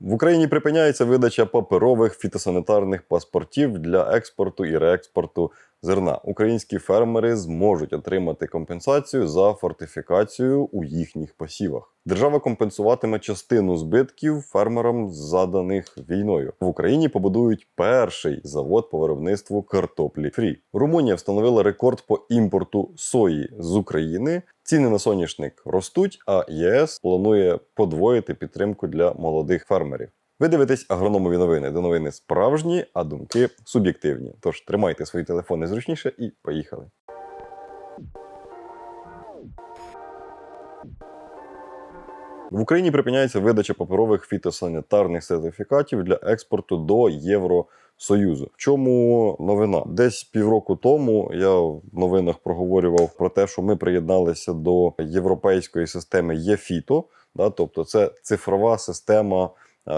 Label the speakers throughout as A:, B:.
A: В Україні припиняється видача паперових фітосанітарних паспортів для експорту і реекспорту зерна. Українські фермери зможуть отримати компенсацію за фортифікацію у їхніх посівах. Держава компенсуватиме частину збитків фермерам, заданих війною. В Україні побудують перший завод по виробництву картоплі фрі. Румунія встановила рекорд по імпорту сої з України. Ціни на соняшник ростуть, а ЄС планує подвоїти підтримку для молодих фермерів. Ви дивитесь агрономові новини, де новини справжні, а думки суб'єктивні. Тож тримайте свої телефони зручніше і поїхали. В Україні припиняється видача паперових фітосанітарних сертифікатів для експорту до Євросоюзу. В чому новина? Десь півроку тому я в новинах проговорював про те, що ми приєдналися до європейської системи ЄФІТО. Да, тобто це цифрова система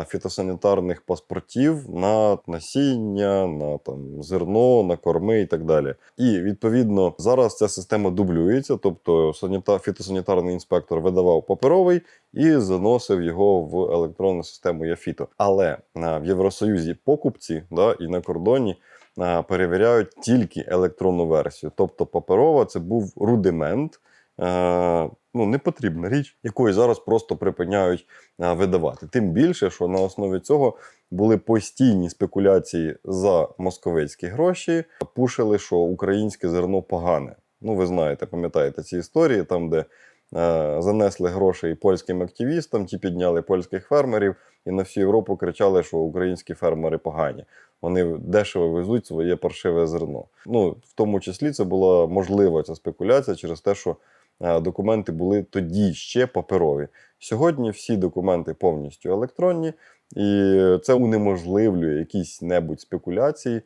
A: фітосанітарних паспортів на насіння, на там зерно, на корми і так далі. І відповідно зараз ця система дублюється, тобто саніта, фітосанітарний інспектор видавав паперовий і заносив його в електронну систему ЯФІТО. Але а, в Євросоюзі покупці да, і на кордоні. Перевіряють тільки електронну версію, тобто паперова це був рудимент, е, ну не потрібна річ, якої зараз просто припиняють видавати. Тим більше, що на основі цього були постійні спекуляції за московицькі гроші, пушили, що українське зерно погане. Ну, ви знаєте, пам'ятаєте ці історії, там, де е, занесли гроші польським активістам, ті підняли польських фермерів і на всю Європу кричали, що українські фермери погані. Вони дешево везуть своє паршиве зерно. Ну, в тому числі це була можлива ця спекуляція через те, що документи були тоді ще паперові. Сьогодні всі документи повністю електронні, і це унеможливлює якісь небудь спекуляції е,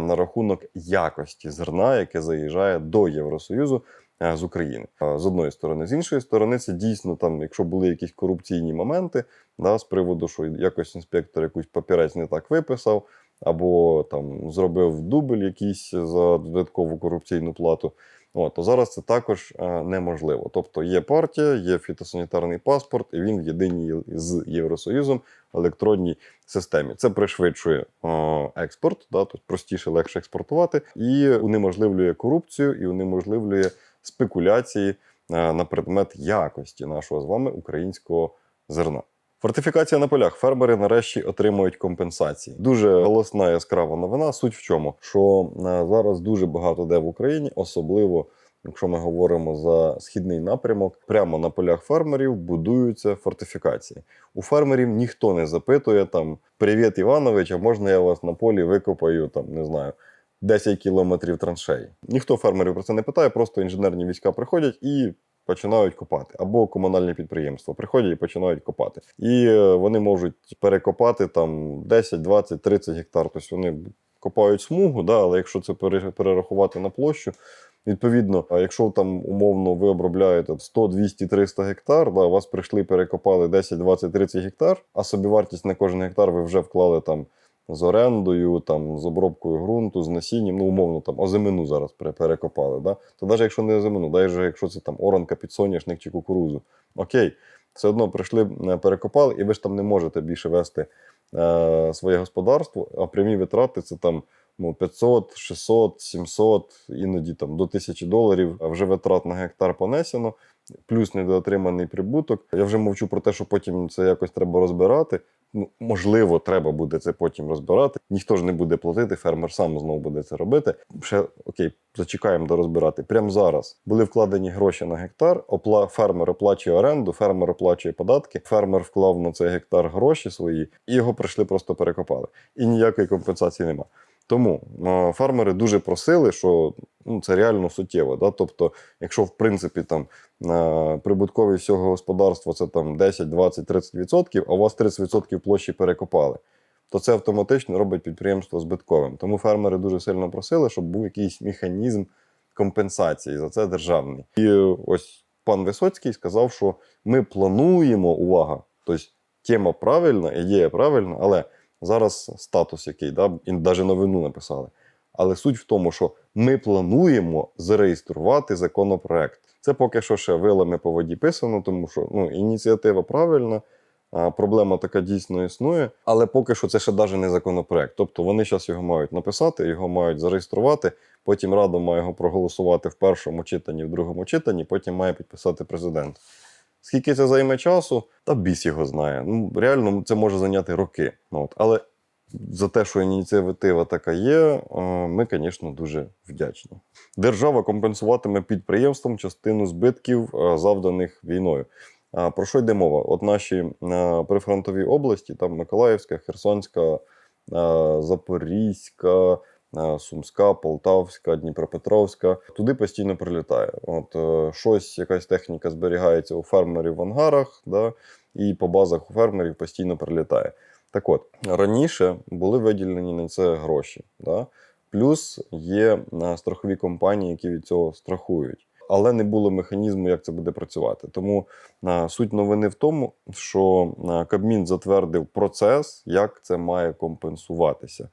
A: на рахунок якості зерна, яке заїжджає до Євросоюзу е, з України. Е, З одної сторони, з іншої сторони, це дійсно там, якщо були якісь корупційні моменти, да, з приводу, що якось інспектор якийсь папірець не так виписав, або там зробив дубль якийсь за додаткову корупційну плату. От, то зараз це також е, неможливо. Тобто є партія, є фітосанітарний паспорт, і він в єдиній з Євросоюзом в електронній системі. Це пришвидшує е, експорт, да, тобто простіше, легше експортувати, і унеможливлює корупцію, і унеможливлює спекуляції е, на предмет якості нашого з вами українського зерна. Фортифікація на полях. Фермери нарешті отримують компенсації. Дуже голосна яскрава новина. Суть в чому, що е, зараз дуже багато де в Україні, особливо якщо ми говоримо за східний напрямок, прямо на полях фермерів будуються фортифікації. У фермерів ніхто не запитує там Привіт, Іванович, а можна я вас на полі викопаю там, не знаю. 10 кілометрів траншеї. Ніхто фермерів про це не питає, просто інженерні війська приходять і починають копати. Або комунальні підприємства приходять і починають копати. І е, вони можуть перекопати там 10, 20, 30 гектар. Тобто вони копають смугу, да, але якщо це перерахувати на площу, Відповідно, якщо там умовно ви обробляєте 100, 200, 300 гектар, да, вас прийшли, перекопали 10, 20, 30 гектар, а собівартість на кожен гектар ви вже вклали там з орендою, там з обробкою ґрунту, з насінням, ну умовно там озимину зараз перекопали. Да? То навіть якщо не озимину, навіть якщо це там оранка під соняшник чи кукурузу, окей, все одно прийшли, е, перекопали, і ви ж там не можете більше вести е, своє господарство, а прямі витрати це там. Ну, 500, 600, 700, іноді там до 1000 доларів вже витрат на гектар понесено, плюс недоотриманий прибуток. Я вже мовчу про те, що потім це якось треба розбирати. Можливо, треба буде це потім розбирати. Ніхто ж не буде платити, фермер сам знову буде це робити. Ще окей, зачекаємо до розбирати. Прямо зараз були вкладені гроші на гектар. Опла... Фермер оплачує оренду, фермер оплачує податки. Фермер вклав на цей гектар гроші свої, і його прийшли, просто перекопали. І ніякої компенсації нема. Тому е, фермери дуже просили, що ну, це реально суттєво. Да? Тобто, якщо в принципі там е, прибутковість всього господарства це там 10, 20, 30 відсотків, а у вас 30 відсотків площі перекопали, то це автоматично робить підприємство збитковим. Тому фермери дуже сильно просили, щоб був якийсь механізм компенсації за це державний. І ось пан Висоцький сказав, що ми плануємо увага, тобто тема правильна, ідея правильна, але зараз статус який, да? і навіть новину написали. Але суть в тому, що ми плануємо зареєструвати законопроект. Це поки що ще вилами по воді писано, тому що ну, ініціатива правильна, Проблема така дійсно існує, але поки що це ще навіть не законопроект. Тобто вони зараз його мають написати, його мають зареєструвати. Потім Рада має його проголосувати в першому читанні, в другому читанні, потім має підписати президент. Скільки це займе часу, та біс його знає. Ну, реально це може зайняти роки. Ну, от. Але за те, що ініціатива така є, е, ми, звісно, дуже вдячні. Держава компенсуватиме підприємствам частину збитків, е, завданих війною. Про що йде мова? От наші е, прифронтові області, там Миколаївська, Херсонська, Запорізька, Сумська, Полтавська, Дніпропетровська. Туди постійно прилітає. От е, щось, якась техніка зберігається у фермерів в ангарах, да, і по базах у фермерів постійно прилітає. Так от, раніше були виділені на це гроші. Да? Плюс є е, страхові компанії, які від цього страхують. Але не було механізму, як це буде працювати. Тому е, суть новини в тому, що е, Кабмін затвердив процес, як це має компенсуватися.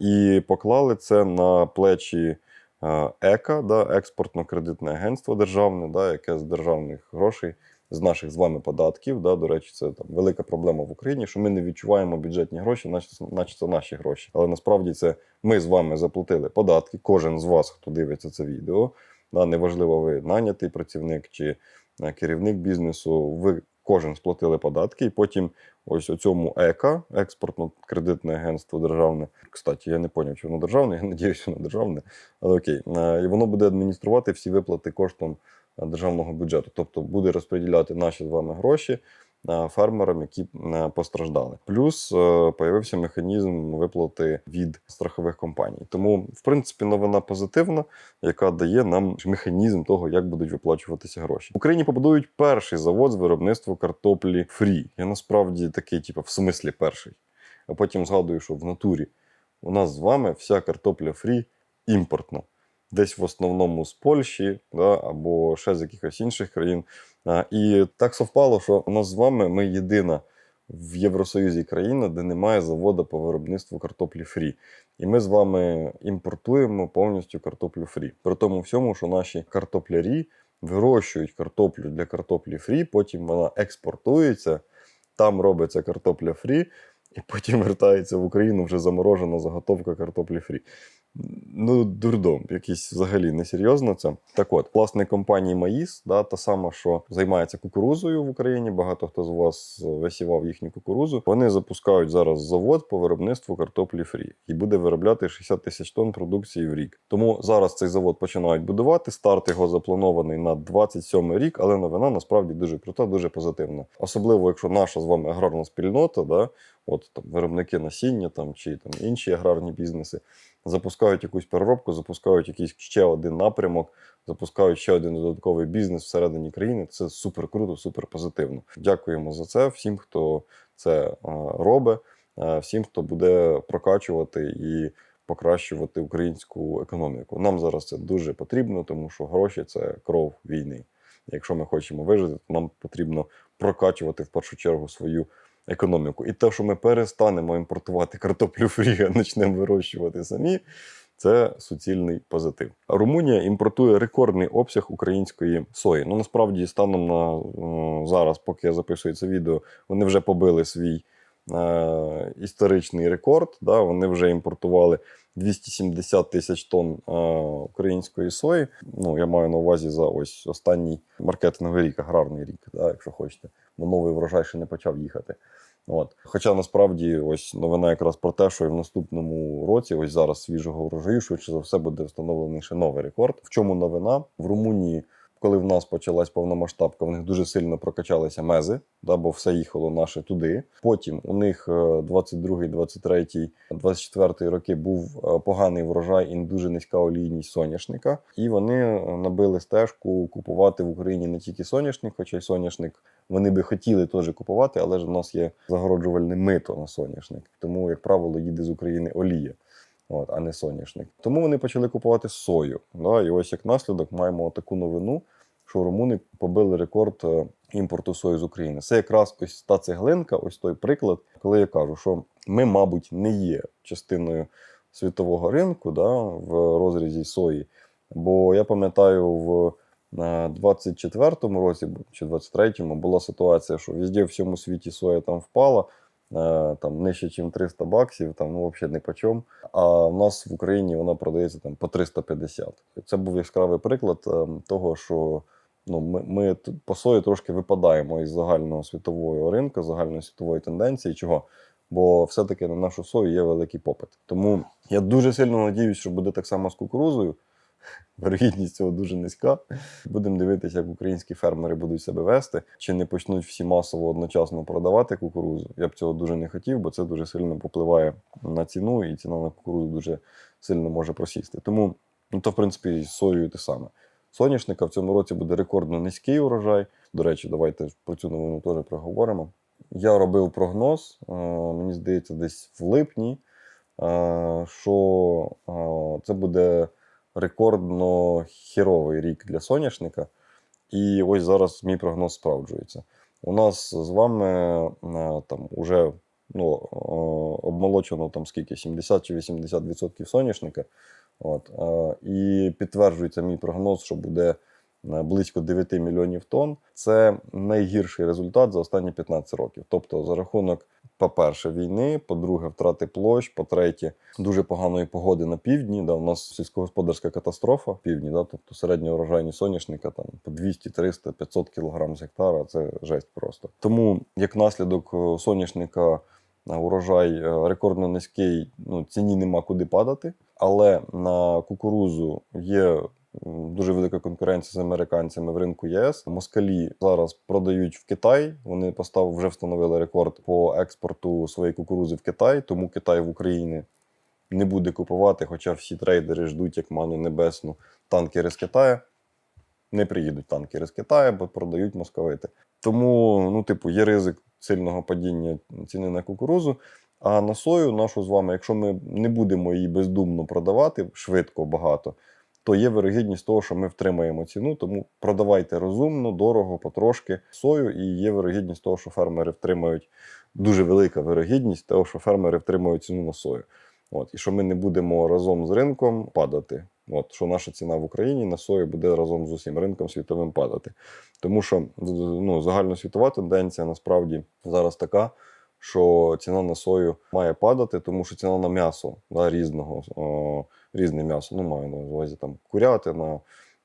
A: І поклали це на плечі е, ЕКА, да, експортно-кредитне агентство державне, да, яке з державних грошей, з наших з вами податків. Да, до речі, це там велика проблема в Україні, що ми не відчуваємо бюджетні гроші, наче, наче це наші гроші. Але насправді це ми з вами заплатили податки. Кожен з вас, хто дивиться це відео. Да, неважливо, ви нанятий працівник чи е, керівник бізнесу. Ви кожен сплатили податки, і потім ось у цьому ЕКА, експортно-кредитне агентство державне. Кстати, я не поняв, чи воно державне, я надіюся, воно державне. Але окей, Е, і воно буде адмініструвати всі виплати коштом державного бюджету, тобто буде розподіляти наші з вами гроші. Е, Фермерам, які е, постраждали, плюс е, появився механізм виплати від страхових компаній. Тому, в принципі, новина позитивна, яка дає нам механізм того, як будуть виплачуватися гроші. В Україні побудують перший завод з виробництва картоплі фрі. Я насправді такий, типу, в смислі перший. А потім згадую, що в натурі у нас з вами вся картопля фрі імпортна. Десь в основному з Польщі да, або ще з якихось інших країн. І так совпало, що у нас з вами ми єдина в Євросоюзі країна, де немає заводу по виробництву картоплі фрі. І ми з вами імпортуємо повністю картоплю фрі. При тому всьому, що наші картоплярі вирощують картоплю для картоплі фрі, потім вона експортується, там робиться картопля фрі, і потім вертається в Україну вже заморожена заготовка картоплі фрі. Ну, дурдом, якийсь взагалі несерйозно це. Так от, власник компанії Маїс, да, та сама, що займається кукурузою в Україні. Багато хто з вас висівав їхню кукурузу. Вони запускають зараз завод по виробництву картоплі фрі і буде виробляти 60 тисяч тонн продукції в рік. Тому зараз цей завод починають будувати. Старт його запланований на 27 рік, але новина насправді дуже крута, дуже позитивна. Особливо, якщо наша з вами аграрна спільнота, да, от там виробники насіння там чи там інші аграрні бізнеси запускають якусь переробку, запускають якийсь ще один напрямок, запускають ще один додатковий бізнес всередині країни. Це супер круто, супер позитивно. Дякуємо за це всім, хто це е, робить, е, всім, хто буде прокачувати і покращувати українську економіку. Нам зараз це дуже потрібно, тому що гроші це кров війни. Якщо ми хочемо вижити, то нам потрібно прокачувати в першу чергу свою економіку. І те, що ми перестанемо імпортувати картоплю фрі, а почнемо вирощувати самі, це суцільний позитив. Румунія імпортує рекордний обсяг української сої. Ну насправді, станом на е, зараз, поки я записую це відео, вони вже побили свій е, історичний рекорд. Да? Вони вже імпортували 270 тисяч тонн е, української сої. Ну, я маю на увазі за ось останній маркетинговий рік, аграрний рік, да, якщо хочете. Бо новий врожай ще не почав їхати. От. Хоча насправді ось новина якраз про те, що і в наступному році, ось зараз свіжого врожаю, швидше за все буде встановлений ще новий рекорд. В чому новина? В Румунії, коли в нас почалась повномасштабка, в них дуже сильно прокачалися мези, да, бо все їхало наше туди. Потім у них е, 22, 23, 24 роки був е, поганий врожай і дуже низька олійність соняшника. І вони е, набили стежку купувати в Україні не тільки соняшник, хоча й соняшник вони би хотіли теж купувати, але ж в нас є загороджувальне мито на соняшник. Тому, як правило, їде з України олія. От, а не соняшник. Тому вони почали купувати сою. Да? І ось як наслідок маємо таку новину, що румуни побили рекорд е, імпорту сої з України. Це якраз ось та цеглинка, ось той приклад, коли я кажу, що ми, мабуть, не є частиною світового ринку да, в розрізі сої. Бо я пам'ятаю, в На 24-му році чи 23-му була ситуація, що везде в всьому світі соя там впала, е, там нижче, ніж 300 баксів, там ну, взагалі не по чому. А в нас в Україні вона продається там по 350. Це був яскравий приклад е, того, що ну, ми, ми по сої трошки випадаємо із загального світового ринку, загальної світової тенденції. Чого? Бо все-таки на нашу сою є великий попит. Тому я дуже сильно надіюсь, що буде так само з кукурузою. Вирогідність цього дуже низька. Будемо дивитися, як українські фермери будуть себе вести, чи не почнуть всі масово одночасно продавати кукурузу. Я б цього дуже не хотів, бо це дуже сильно попливає на ціну, і ціна на кукурузу дуже сильно може просісти. Тому, ну то в принципі і з соєю те саме. Соняшника в цьому році буде рекордно низький урожай. До речі, давайте про цю новину теж проговоримо. Я робив прогноз, е, мені здається, десь в липні, е, що е, це буде рекордно херовий рік для соняшника. І ось зараз мій прогноз справджується. У нас з вами е, там уже ну, е, обмолочено там скільки 70 чи 80% соняшника. От, е, і підтверджується мій прогноз, що буде близько 9 мільйонів тонн. Це найгірший результат за останні 15 років. Тобто, за рахунок, по-перше, війни, по-друге, втрати площ, по-третє, дуже поганої погоди на півдні. Да, у нас сільськогосподарська катастрофа в півдні, да, тобто середня урожайність соняшника там по 200, 300, 500 кг з гектара. Це жесть просто. Тому як наслідок е, соняшника е, урожай е, рекордно низький, ну ціні нема куди падати. Але на кукурузу є дуже велика конкуренція з американцями в ринку ЄС. Москалі зараз продають в Китай. Вони постав вже встановили рекорд по експорту своєї кукурузи в Китай, тому Китай в Україні не буде купувати, хоча всі трейдери ждуть як ману небесну танкери з Китаю. Не приїдуть танкери з Китаю, бо продають московити. Тому, ну, типу, є ризик сильного падіння ціни на кукурузу. А на сою нашу з вами, якщо ми не будемо її бездумно продавати швидко, багато, то є вирогідність того, що ми втримаємо ціну. Тому продавайте розумно, дорого, потрошки сою, і є вирогідність того, що фермери втримають дуже велика вирогідність того, що фермери втримають ціну на сою. От, і що ми не будемо разом з ринком падати. От, що наша ціна в Україні на сою буде разом з усім ринком світовим падати. Тому що ну, загальносвітова тенденція насправді зараз така, що ціна на сою має падати, тому що ціна на м'ясо да, різного, о, різне м'ясо, ну маю на увазі там курятина,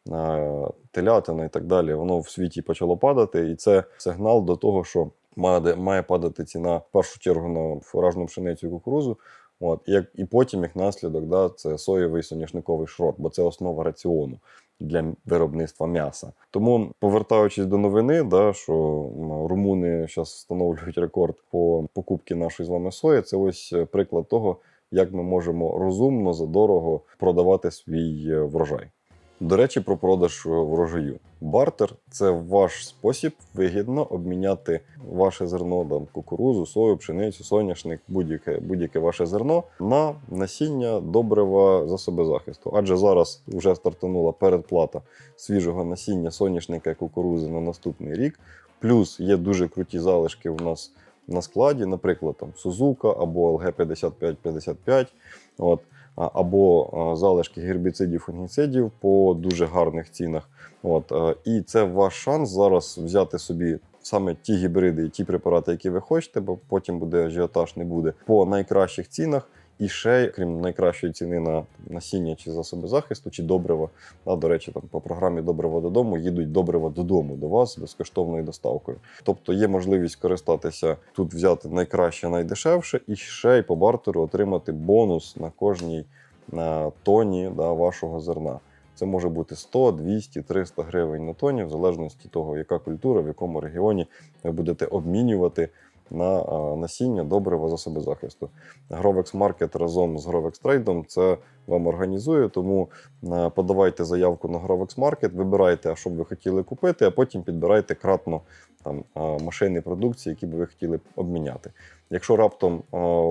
A: на телятина і так далі, воно в світі почало падати, і це сигнал до того, що має, має падати ціна в першу чергу на фуражну пшеницю і кукурузу. От, як, і потім, як наслідок, да, це соєвий соняшниковий шрот, бо це основа раціону для виробництва м'яса. Тому, повертаючись до новини, да, що румуни зараз встановлюють рекорд по покупці нашої з вами сої, це ось е, приклад того, як ми можемо розумно, задорого продавати свій е, врожай. До речі, про продаж е, врожаю. Бартер це ваш спосіб вигідно обміняти ваше зерно, там, кукурузу, сою, пшеницю, соняшник, будь-яке, будь-яке ваше зерно на насіння добрива засоби захисту. Адже зараз вже стартанула передплата свіжого насіння соняшника і кукурузи на наступний рік. Плюс є дуже круті залишки у нас на складі, наприклад, там Сузука або ЛГ 5555. От або залишки гербіцидів, фунгіцидів по дуже гарних цінах. От, і це ваш шанс зараз взяти собі саме ті гібриди і ті препарати, які ви хочете, бо потім буде ажіотаж, не буде по найкращих цінах. І ще, крім найкращої ціни на насіння чи засоби захисту, чи добрива. А, до речі, там по програмі Добрива додому їдуть добрива додому до вас безкоштовною доставкою. Тобто є можливість користатися тут, взяти найкраще, найдешевше, і ще й по бартеру отримати бонус на кожній на тоні да, вашого зерна. Це може бути 100, 200, 300 гривень на тоні, в залежності того, яка культура, в якому регіоні ви будете обмінювати на насіння добрива засоби захисту. Grovex Market разом з Grovex Trade це вам організує, тому подавайте заявку на Grovex Market, вибирайте, що б ви хотіли купити, а потім підбирайте кратно там машини продукції, які би ви хотіли обміняти. Якщо раптом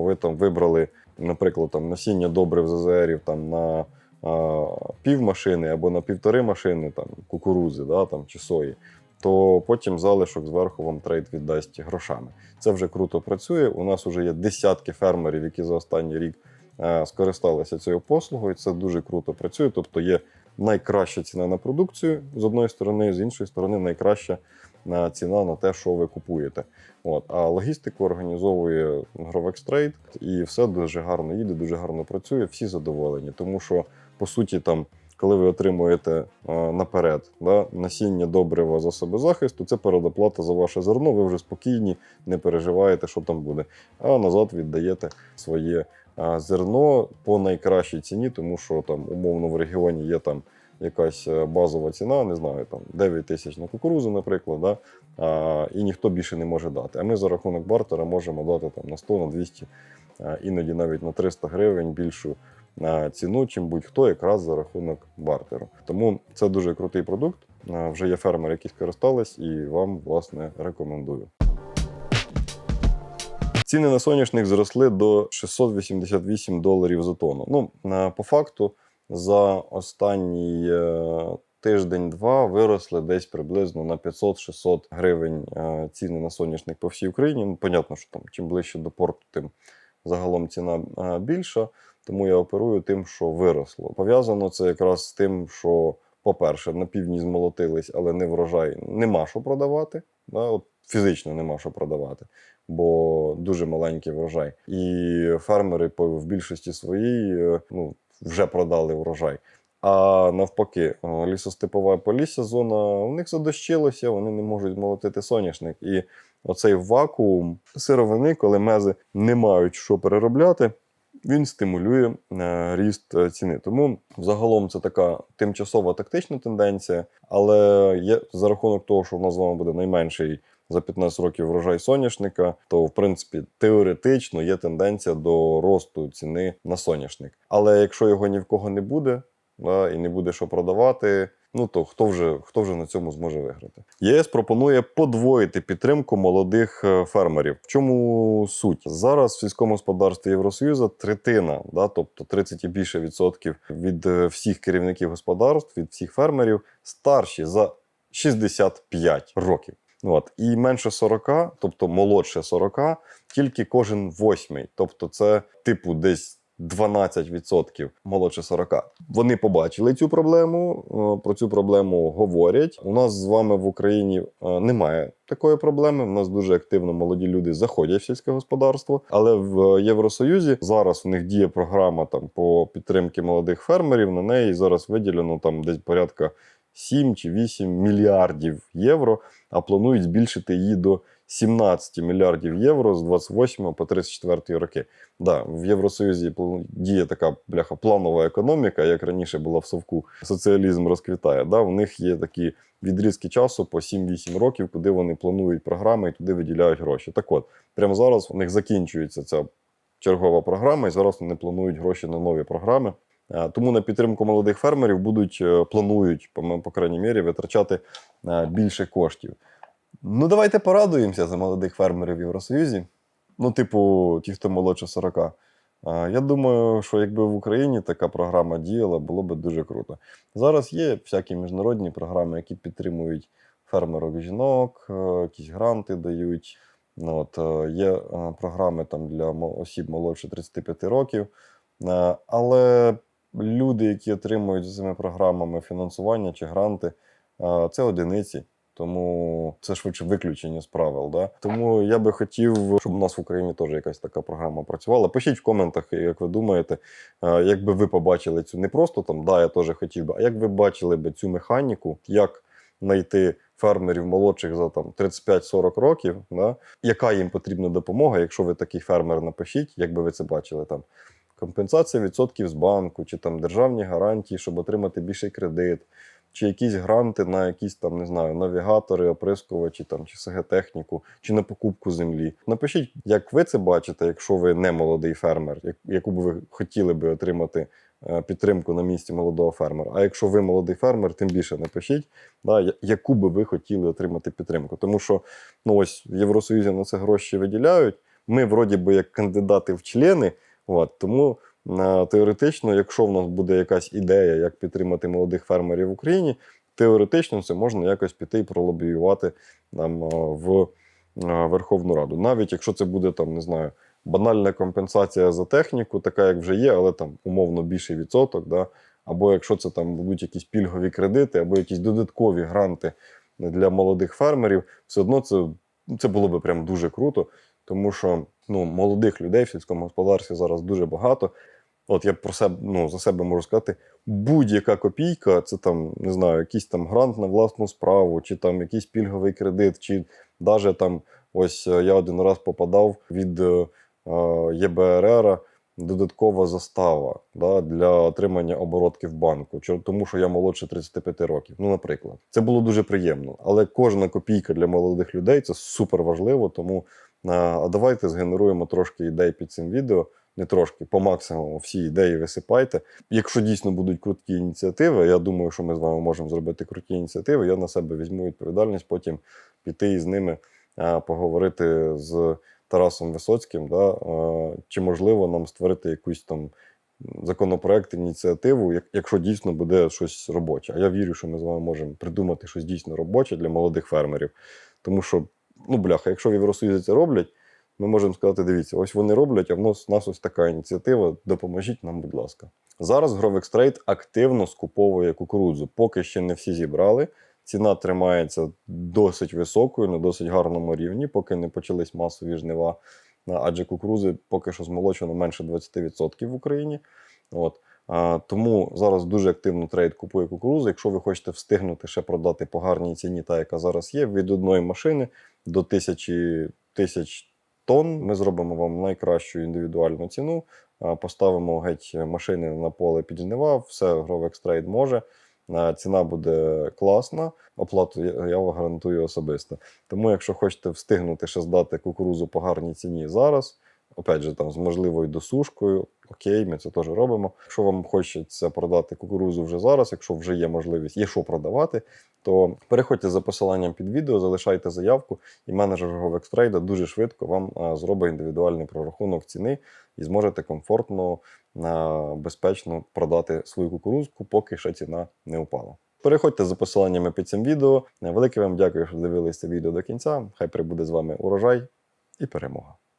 A: ви там вибрали, наприклад, там насіння добрив ЗЗРів там на пів машини або на півтори машини там кукурузи, да, там чи сої, то потім залишок зверху вам трейд віддасть грошами. Це вже круто працює. У нас вже є десятки фермерів, які за останній рік е, скористалися цією послугою. Це дуже круто працює. Тобто є найкраща ціна на продукцію з одної сторони, з іншої сторони, найкраща е, ціна на те, що ви купуєте. От. А логістику організовує Grovex Trade, і все дуже гарно їде, дуже гарно працює, всі задоволені. Тому що, по суті, там, коли ви отримуєте е, наперед да, насіння добрива за себе захисту, це передоплата за ваше зерно, ви вже спокійні, не переживаєте, що там буде. А назад віддаєте своє е, зерно по найкращій ціні, тому що там умовно в регіоні є там якась е, базова ціна, не знаю, там 9 тисяч на кукурузу, наприклад, да, а, і ніхто більше не може дати. А ми за рахунок бартера можемо дати там на 100, на 200, а, іноді навіть на 300 гривень більшу ціну, чим будь-хто, якраз за рахунок бартеру. Тому це дуже крутий продукт. Вже є фермери, які скористались, і вам, власне, рекомендую. Ціни на соняшник зросли до 688 доларів за тонну. Ну, по факту, за останній е, тиждень-два виросли десь приблизно на 500-600 гривень е, ціни на соняшник по всій Україні. Ну, понятно, що там чим ближче до порту, тим загалом ціна більша. Тому я оперую тим, що виросло. Пов'язано це якраз з тим, що, по-перше, на півдні змолотились, але не врожай, нема що продавати. Да? От фізично нема що продавати, бо дуже маленький врожай. І фермери в більшості своїй е, ну, вже продали врожай. А навпаки, е, лісостепова полісся зона у них задощилося, вони не можуть молотити соняшник. І оцей вакуум сировини, коли мези не мають що переробляти, він стимулює е, ріст е, ціни. Тому загалом це така тимчасова тактична тенденція, але є за рахунок того, що в нас з вами буде найменший за 15 років врожай соняшника, то в принципі теоретично є тенденція до росту ціни на соняшник. Але якщо його ні в кого не буде, і не буде що продавати. Ну то хто вже хто вже на цьому зможе виграти? ЄС пропонує подвоїти підтримку молодих е, фермерів. В чому суть зараз в сільському господарстві Євросоюзу третина, да, тобто 30 і більше відсотків від е, всіх керівників господарств, від всіх фермерів старші за 65 років. От. І менше 40, тобто молодше 40, тільки кожен восьмий. Тобто, це типу десь 12% молодше 40. Вони побачили цю проблему. е, Про цю проблему говорять. У нас з вами в Україні е, немає такої проблеми. У нас дуже активно молоді люди заходять в сільське господарство. Але в Євросоюзі зараз у них діє програма там по підтримки молодих фермерів. На неї зараз виділено там десь порядка 7 чи 8 мільярдів євро, а планують збільшити її до 17 мільярдів євро з 28 по 34 роки. Да, в Євросоюзі діє така бляха планова економіка, як раніше була в совку. Соціалізм розквітає. Да, в них є такі відрізки часу по 7-8 років, куди вони планують програми і туди виділяють гроші. Так от, прямо зараз у них закінчується ця чергова програма, і зараз вони планують гроші на нові програми. Е, Тому на підтримку молодих фермерів будуть е, планують, по, по крайній мірі, витрачати е, більше коштів. Ну, давайте порадуємося за молодих фермерів в Євросоюзі. Ну, типу, ті, хто молодше 40. Е, Я думаю, що якби в Україні така програма діяла, було б дуже круто. Зараз є всякі міжнародні програми, які підтримують фермерок жінок, е, якісь гранти дають. Ну, от, е, є е, програми там для осіб молодше 35 років. Але люди, які отримують за цими програмами фінансування чи гранти, це одиниці. Тому це швидше виключення з правил. Да? Тому я би хотів, щоб у нас в Україні теж якась така програма працювала. Пишіть в коментах, як ви думаєте, е, як би ви побачили цю не просто там, да, я теж хотів би, а як ви бачили би цю механіку, як знайти фермерів молодших за там 35-40 років, да? яка їм потрібна допомога, якщо ви такий фермер, напишіть, як би ви це бачили там. Компенсація відсотків з банку, чи там державні гарантії, щоб отримати більший кредит, чи якісь гранти на якісь там, не знаю, навігатори, оприскувачі там, чи СГ-техніку, чи на покупку землі. Напишіть, як ви це бачите, якщо ви не молодий фермер, яку б ви хотіли би отримати е, підтримку на місці молодого фермера. А якщо ви молодий фермер, тим більше напишіть, да, яку би ви хотіли отримати підтримку. Тому що ну ось в Євросоюзі на це гроші виділяють. Ми, вроді би, як кандидати в члени. От, тому теоретично, якщо в нас буде якась ідея, як підтримати молодих фермерів в Україні, теоретично це можна якось піти і пролобіювати нам е, в е, Верховну Раду. Навіть якщо це буде там, не знаю, банальна компенсація за техніку, така як вже є, але там умовно більший відсоток, да, або якщо це там будуть якісь пільгові кредити, або якісь додаткові гранти для молодих фермерів, все одно це, це було би прям дуже круто, тому що ну, молодих людей в сільському господарстві зараз дуже багато. От я про себе ну, за себе можу сказати, будь-яка копійка, це там, не знаю, якийсь там грант на власну справу, чи там якийсь пільговий кредит, чи навіть там ось е, я один раз попадав від е, е, ЄБРР додаткова застава да, для отримання оборотки в банку, тому що я молодше 35 років. Ну, наприклад, це було дуже приємно. Але кожна копійка для молодих людей це супер важливо. Тому а давайте згенеруємо трошки ідей під цим відео. Не трошки, по максимуму всі ідеї висипайте. Якщо дійсно будуть круткі ініціативи, я думаю, що ми з вами можемо зробити круті ініціативи. Я на себе візьму відповідальність, потім піти із ними а, поговорити з Тарасом Висоцьким, да, а, чи можливо нам створити якусь там законопроект, ініціативу, як- якщо дійсно буде щось робоче. А я вірю, що ми з вами можемо придумати щось дійсно робоче для молодих фермерів. Тому що, ну бляха, якщо в Євросоюзі це роблять, ми можемо сказати: дивіться, ось вони роблять, а в нас, в нас ось така ініціатива. Допоможіть нам, будь ласка. Зараз Trade активно скуповує кукурудзу. Поки ще не всі зібрали. Ціна тримається досить високою, на досить гарному рівні, поки не почались масові жнива. Адже кукурузи поки що змолочено менше 20% в Україні. От. А, тому зараз дуже активно трейд купує кукурузу. Якщо ви хочете встигнути ще продати по гарній ціні, та яка зараз є, від одної машини до тисячі тисяч тонн, ми зробимо вам найкращу індивідуальну ціну. Поставимо геть машини на поле під жнива, все Grovex може. Ціна буде класна, оплату я вам гарантую особисто. Тому, якщо хочете встигнути ще здати кукурузу по гарній ціні зараз, опять же, там з можливою досушкою, окей, ми це теж робимо. Якщо вам хочеться продати кукурузу вже зараз, якщо вже є можливість, є що продавати, то переходьте за посиланням під відео, залишайте заявку, і менеджер Govex дуже швидко вам зробить індивідуальний прорахунок ціни і зможете комфортно, а, безпечно продати свою кукурузку, поки ще ціна не упала. Переходьте за посиланнями під цим відео. Велике вам дякую, що дивилися відео до кінця. Хай прибуде з вами урожай і перемога.